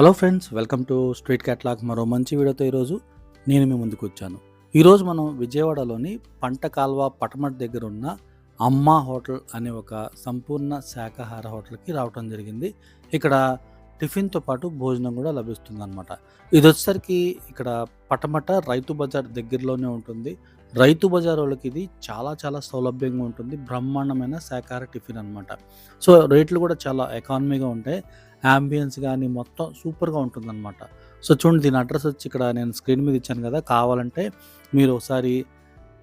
Hello friends welcome to street catalogue మరో మంచి వీడియోతో ఈరోజు నేను మీ ముందుకు వచ్చాను. ఈరోజు మనం విజయవాడలోని పంట కాల్వ పటమట్ దగ్గర ఉన్న అమ్మ హోటల్ అనే ఒక సంపూర్ణ శాకాహార హోటల్కి రావటం జరిగింది. ఇక్కడ టిఫిన్తో పాటు భోజనం కూడా లభిస్తుంది అనమాట ఇది వచ్చేసరికి ఇక్కడ పటమట రైతు బజార్ దగ్గరలోనే ఉంటుంది. రైతు బజార్ వాళ్ళకి ఇది చాలా చాలా సౌలభ్యంగా ఉంటుంది. బ్రహ్మాండమైన శాకాహార టిఫిన్ అనమాట సో రేట్లు కూడా చాలా ఎకానమీగా ఉంటాయి. యాంబియన్స్ కానీ మొత్తం సూపర్గా ఉంటుందన్నమాట. సో చూడండి దీని అడ్రస్ వచ్చి ఇక్కడ నేను స్క్రీన్ మీద ఇచ్చాను కదా కావాలంటే మీరు ఒకసారి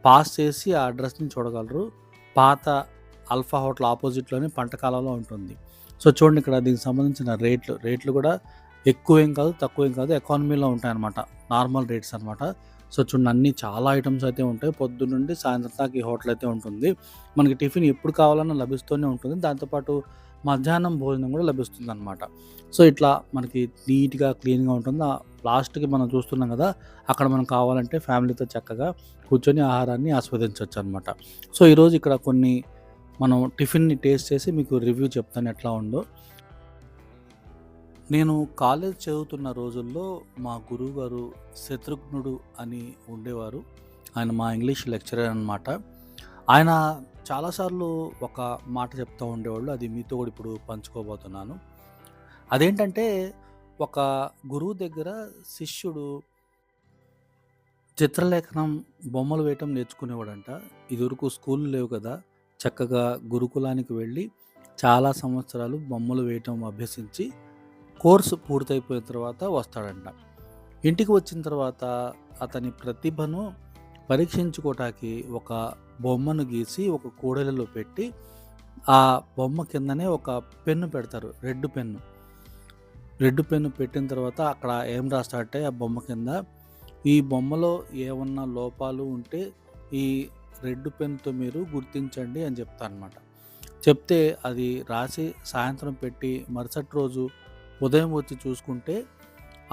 పాస్ చేసి ఆ అడ్రస్ని చూడగలరు. పాత అల్ఫా హోటల్ ఆపోజిట్లోనే పంట కాలంలో ఉంటుంది. సో చూడండి ఇక్కడ దీనికి సంబంధించిన రేట్లు రేట్లు కూడా ఎక్కువ ఏం కాదు తక్కువ ఏం కాదు ఎకానమీలో ఉంటాయన్నమాట. నార్మల్ రేట్స్ అనమాట సో చూడండి అన్ని చాలా ఐటమ్స్ అయితే ఉంటాయి. పొద్దున్న నుండి సాయంత్రం దాకా ఈ హోటల్ అయితే ఉంటుంది. మనకి టిఫిన్ ఎప్పుడు కావాలన్నా లభిస్తూనే ఉంటుంది. దాంతోపాటు మధ్యాహ్నం భోజనం కూడా లభిస్తుంది అనమాట సో ఇట్లా మనకి నీట్గా క్లీన్గా ఉంటుంది. లాస్ట్కి మనం చూస్తున్నాం కదా అక్కడ మనం కావాలంటే ఫ్యామిలీతో చక్కగా కూర్చొని ఆహారాన్ని ఆస్వాదించవచ్చు అనమాట సో ఈరోజు ఇక్కడ కొన్ని మనం టిఫిన్ని టేస్ట్ చేసి మీకు రివ్యూ చెప్తాను ఎట్లా ఉందో. నేను కాలేజ్ చదువుతున్న రోజుల్లో మా గురువుగారు శత్రుఘ్నుడు అని ఉండేవారు. ఆయన మా ఇంగ్లీష్ లెక్చరర్ అనమాట ఆయన చాలాసార్లు ఒక మాట చెప్తూ ఉండేవాళ్ళు. అది మీతో కూడా ఇప్పుడు పంచుకోబోతున్నాను. అదేంటంటే ఒక గురువు దగ్గర శిష్యుడు చిత్రలేఖనం బొమ్మలు వేయటం నేర్చుకునేవాడంట. ఇదివరకు స్కూల్ లేవు కదా. చక్కగా గురుకులానికి వెళ్ళి చాలా సంవత్సరాలు బొమ్మలు వేయటం అభ్యసించి కోర్సు పూర్తయిపోయిన తర్వాత వస్తాడంట. ఇంటికి వచ్చిన తర్వాత అతని ప్రతిభను పరీక్షించుకోవటానికి ఒక బొమ్మను గీసి ఒక కూడలిలో పెట్టి ఆ బొమ్మ కిందనే ఒక పెన్ను పెడతారు. Red pen. రెడ్ పెన్ను పెట్టిన తర్వాత అక్కడ ఏం రాస్తాడంటే ఆ బొమ్మ కింద ఈ బొమ్మలో ఏమన్నా లోపాలు ఉంటే ఈ రెడ్ పెన్తో మీరు గుర్తించండి అని చెప్తా అనమాట చెప్తే అది రాసి సాయంత్రం పెట్టి మరుసటి రోజు ఉదయం వచ్చి చూసుకుంటే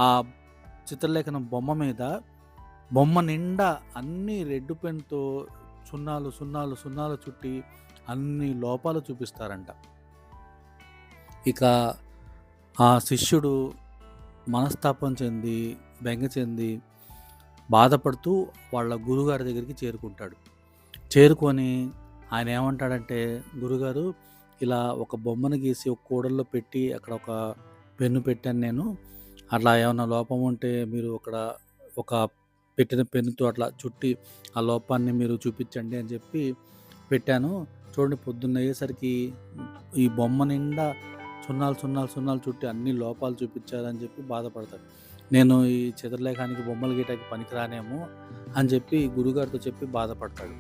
ఆ చిత్రలేఖనం బొమ్మ మీద బొమ్మ నిండా అన్ని రెడ్ పెన్తో సున్నాలు సున్నాలు సున్నాలు చుట్టి అన్ని లోపాలు చూపిస్తారంట. ఇక ఆ శిష్యుడు మనస్తాపం చెంది బెంగ చెంది బాధపడుతూ వాళ్ళ గురుగారి దగ్గరికి చేరుకుంటాడు. చేరుకొని ఆయన ఏమంటాడంటే గురుగారు ఇలా ఒక బొమ్మను గీసి ఒక కూడల్లో పెట్టి అక్కడ ఒక పెన్ను పెట్టాను నేను. అట్లా ఏమైనా లోపం ఉంటే మీరు అక్కడ ఒక పెట్టిన పెన్నుతో అట్లా చుట్టి ఆ లోపాన్ని మీరు చూపించండి అని చెప్పి పెట్టాను. చూడండి పొద్దున్న అయ్యేసరికి ఈ బొమ్మ నిండా సున్నాలు సున్నాలు సున్నాలు చుట్టి అన్ని లోపాలు చూపించారని చెప్పి బాధపడతాడు నేను ఈ చిత్రలేఖానికి బొమ్మలు గీయటానికి పనికిరానేమో అని చెప్పి గురుగారితో చెప్పి బాధపడతాడు.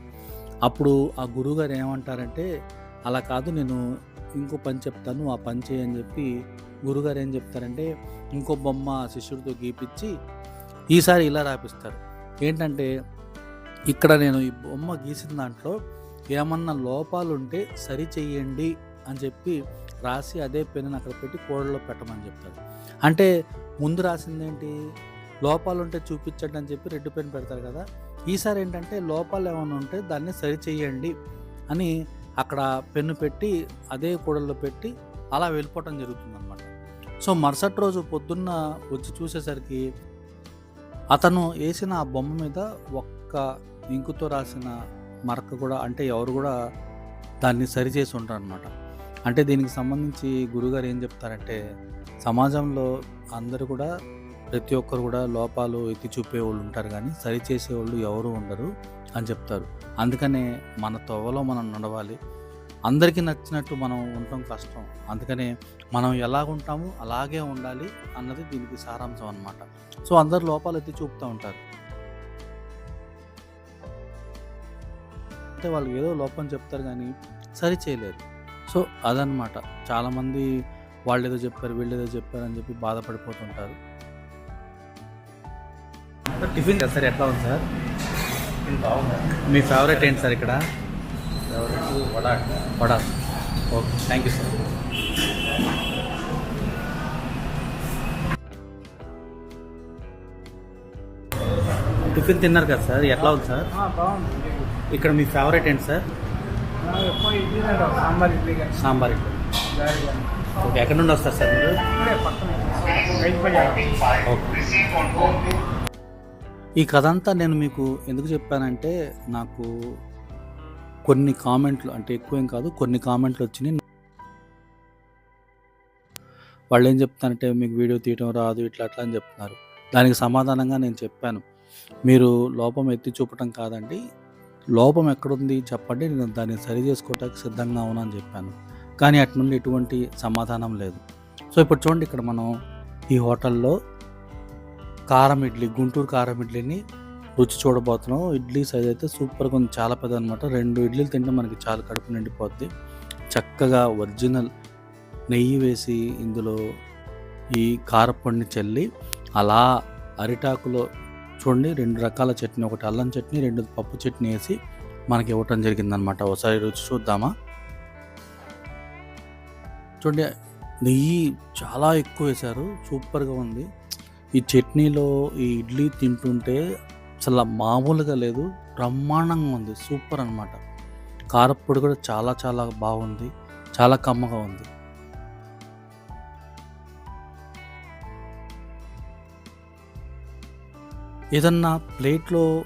అప్పుడు ఆ గురుగారు ఏమంటారంటే అలా కాదు నేను ఇంకో పని చెప్తాను ఆ పని చేయని చెప్పి గురుగారు ఏం చెప్తారంటే ఇంకో బొమ్మ శిష్యుడితో గీపించి ఈసారి ఇలా రాపిస్తారు. ఏంటంటే ఇక్కడ నేను ఈ బొమ్మ గీసిన దాంట్లో ఏమన్నా లోపాలు ఉంటే సరి చెయ్యండి అని చెప్పి రాసి అదే పెన్నుని అక్కడ పెట్టి కోడలో పెట్టమని చెప్తాడు అంటే ముందు రాసింది ఏంటి లోపాలు ఉంటే చూపించండి అని చెప్పి రెడ్ పెన్ పెడతారు కదా. ఈసారి ఏంటంటే లోపాలు ఏమైనా ఉంటే దాన్ని సరి చేయండి అని అక్కడ పెన్ను పెట్టి అదే కూడల్లో పెట్టి అలా వెళ్ళిపోవటం జరుగుతుంది అనమాట సో మరుసటి రోజు పొద్దున్న వచ్చి చూసేసరికి అతను వేసిన ఆ బొమ్మ మీద ఒక్క ఇంకుతో రాసిన మరక కూడా అంటే ఎవరు కూడా దాన్ని సరిచేసి ఉంటారు అనమాట అంటే దీనికి సంబంధించి గురుగారు ఏం చెప్తారంటే సమాజంలో అందరూ కూడా ప్రతి ఒక్కరు కూడా లోపాలు ఎత్తి చూపే వాళ్ళు ఉంటారు కానీ సరిచేసే వాళ్ళు ఎవరు ఉండరు అని చెప్తారు. అందుకనే మన తోవలో మనం నడవాలి. అందరికీ నచ్చినట్టు మనం ఉండటం కష్టం. అందుకనే మనం ఎలాగ ఉంటామో అలాగే ఉండాలి అన్నది దీనికి సారాంశం అనమాట సో అందరు లోపాలు ఎత్తి చూపుతూ ఉంటారు. అంటే వాళ్ళు ఏదో లోపం చెప్తారు కానీ సరి చేయలేరు. సో అదనమాట చాలామంది వాళ్ళు ఏదో చెప్పారు వీళ్ళు ఏదో చెప్పారు అని చెప్పి బాధపడిపోతుంటారు. టిఫిన్ కదా సార్? ఎట్లా ఉంది సార్? మీ ఫేవరెట్ ఏంటి సార్ ఇక్కడ? Vada vada. Okay thank you sir. Tiffin తిన్నారు కదా సార్? ఎట్లా ఉంది సార్? ఇక్కడ మీ ఫేవరెట్ ఏంటి సార్? సాంబార్ ఇడ్లీ ఓకే ఎక్కడి నుండి వస్తారు సార్ మీరు? ఈ కథ అంతా నేను మీకు ఎందుకు చెప్పానంటే నాకు కొన్ని కామెంట్లు అంటే ఎక్కువ ఏం కాదు కొన్ని కామెంట్లు వచ్చినాయి. వాళ్ళు ఏం చెప్తానంటే మీకు వీడియో తీయటం రాదు ఇట్లా అట్లా అని చెప్తున్నారు. దానికి సమాధానంగా నేను చెప్పాను. మీరు లోపం ఎత్తి చూపటం కాదండి. లోపం ఎక్కడుంది చెప్పండి నేను దాన్ని సరి చేసుకోవటానికి సిద్ధంగా ఉన్నాను అని చెప్పాను. కానీ అటు నుండి ఎటువంటి సమాధానం లేదు. సో ఇప్పుడు చూడండి ఇక్కడ మనం ఈ హోటల్లో కారం ఇడ్లీ గుంటూరు కారం ఇడ్లీని రుచి చూడబోతున్నాం. ఇడ్లీ సైజ్ అయితే సూపర్గా ఉంది. చాలా పెద్ద అనమాట రెండు ఇడ్లీలు తింటే మనకి చాలా కడుపు నిండిపోద్ది. చక్కగా ఒరిజినల్ నెయ్యి వేసి ఇందులో ఈ కారపొడిని చల్లి అలా అరిటాకులో చూడండి రెండు రకాల చట్నీ. ఒకటి అల్లం చట్నీ రెండు పప్పు చట్నీ వేసి మనకి ఇవ్వటం జరిగిందనమాట ఒకసారి రుచి చూద్దామా? చూడండి నెయ్యి చాలా ఎక్కువ వేశారు. సూపర్గా ఉంది. ఈ చట్నీలో ఈ ఇడ్లీ తింటుంటే అసలు మామూలుగా లేదు. బ్రహ్మాండంగా ఉంది. సూపర్ అనమాట కారప్పొడి కూడా చాలా చాలా బాగుంది. చాలా కమ్మగా ఉంది. ఏదన్నా ప్లేట్లో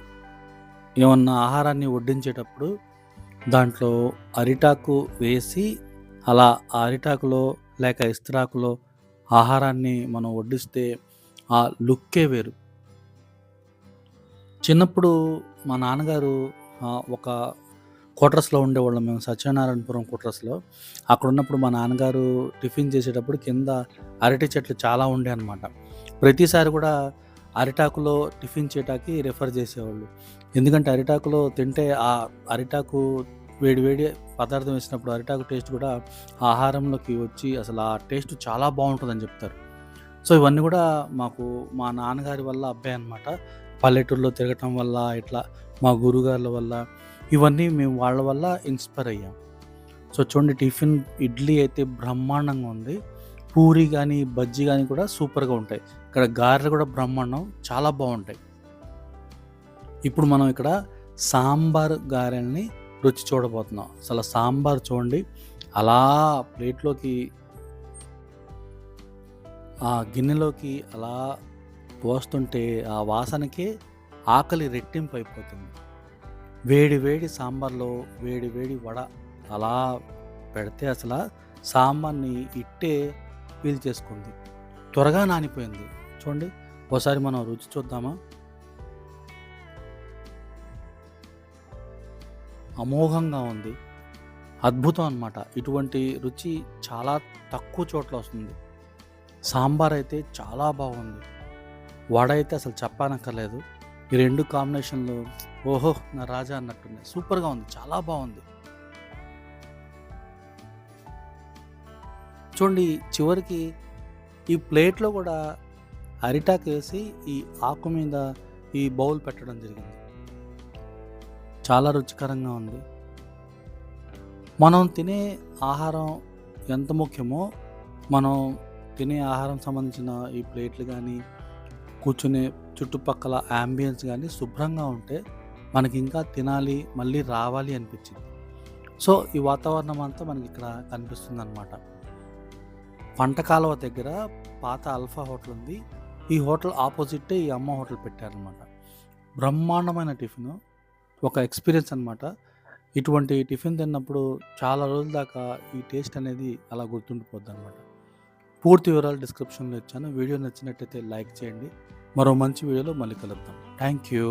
ఏమన్నా ఆహారాన్ని వడ్డించేటప్పుడు దాంట్లో అరిటాకు వేసి అలా ఆ అరిటాకులో లేక ఇస్త్రాకులో ఆహారాన్ని మనం వడ్డిస్తే ఆ లుక్కే వేరు. చిన్నప్పుడు మా నాన్నగారు ఆ, ఒక క్వార్టర్స్లో ఉండేవాళ్ళం మేము సత్యనారాయణపురం క్వార్టర్స్లో. అక్కడ ఉన్నప్పుడు మా నాన్నగారు టిఫిన్ చేసేటప్పుడు కింద అరటి చెట్లు చాలా ఉండే అనమాట ప్రతిసారి కూడా అరిటాకులో టిఫిన్ చేయటానికి రెఫర్ చేసేవాళ్ళు. ఎందుకంటే అరిటాకులో తింటే ఆ అరిటాకు వేడి వేడి పదార్థం వేసినప్పుడు అరిటాకు టేస్ట్ కూడా ఆహారంలోకి వచ్చి అసలు ఆ టేస్ట్ చాలా బాగుంటుందని చెప్తారు. సో ఇవన్నీ కూడా మాకు మా నాన్నగారి వల్ల అబ్బాయి అనమాట పల్లెటూరులో తిరగటం వల్ల ఇట్లా మా గురుగారుల వల్ల ఇవన్నీ మేము వాళ్ళ వల్ల ఇన్స్పైర్ అయ్యాం. సో చూడండి టిఫిన్ ఇడ్లీ అయితే బ్రహ్మాండంగా ఉంది. పూరి కానీ బజ్జీ కానీ కూడా సూపర్గా ఉంటాయి. ఇక్కడ గారెలు కూడా బ్రహ్మాండం చాలా బాగుంటాయి. ఇప్పుడు మనం ఇక్కడ సాంబార్ గారెల్ని రుచి చూడబోతున్నాం. అసలు సాంబార్ చూడండి అలా ప్లేట్లోకి ఆ గిన్నెలోకి అలా పోస్తుంటే ఆ వాసనకే ఆకలి రెట్టింపు అయిపోతుంది వేడి వేడి సాంబార్లో వేడి వేడి వడ అలా పెడితే అసలు సాంబార్ని ఇట్టే పీల్ చేసుకుంది. త్వరగా నానిపోయింది. చూడండి ఒకసారి మనం రుచి చూద్దామా? అమోఘంగా ఉంది. అద్భుతం అనమాట ఇటువంటి రుచి చాలా తక్కువ చోట్ల వస్తుంది. సాంబార్ అయితే చాలా బాగుంది. వడ అయితే అసలు చెప్పనక్కర్లేదు. ఈ రెండు కాంబినేషన్లు ఓహో నా రాజా అన్నట్టుంది సూపర్గా ఉంది చాలా బాగుంది. చూడండి చివరికి ఈ ప్లేట్లో కూడా అరిటాకు వేసి ఈ ఆకు మీద ఈ బౌల్ పెట్టడం జరిగింది. చాలా రుచికరంగా ఉంది. మనం తినే ఆహారం ఎంత ముఖ్యమో మనం తినే ఆహారం సంబంధించిన ఈ ప్లేట్లు కానీ కూర్చునే చుట్టుపక్కల యాంబియన్స్ కానీ శుభ్రంగా ఉంటే మనకి ఇంకా తినాలి మళ్ళీ రావాలి అనిపించింది. సో ఈ వాతావరణం అంతా మనకి ఇక్కడ కనిపిస్తుంది అనమాట పంటకాలువ దగ్గర పాత అల్ఫా హోటల్ ఉంది. ఈ హోటల్ ఆపోజిట్టే ఈ అమ్మ హోటల్ పెట్టారనమాట బ్రహ్మాండమైన టిఫిన్. ఒక ఎక్స్పీరియన్స్ అనమాట ఇటువంటి టిఫిన్ తిన్నప్పుడు చాలా రోజుల దాకా ఈ టేస్ట్ అనేది అలా గుర్తుండిపోద్ది అనమాట పూర్తి వివరాలు డిస్క్రిప్షన్లో ఇచ్చాను. వీడియో నచ్చినట్టయితే లైక్ చేయండి. మరో మంచి వీడియోలో మళ్ళీ కలుద్దాం. Thank you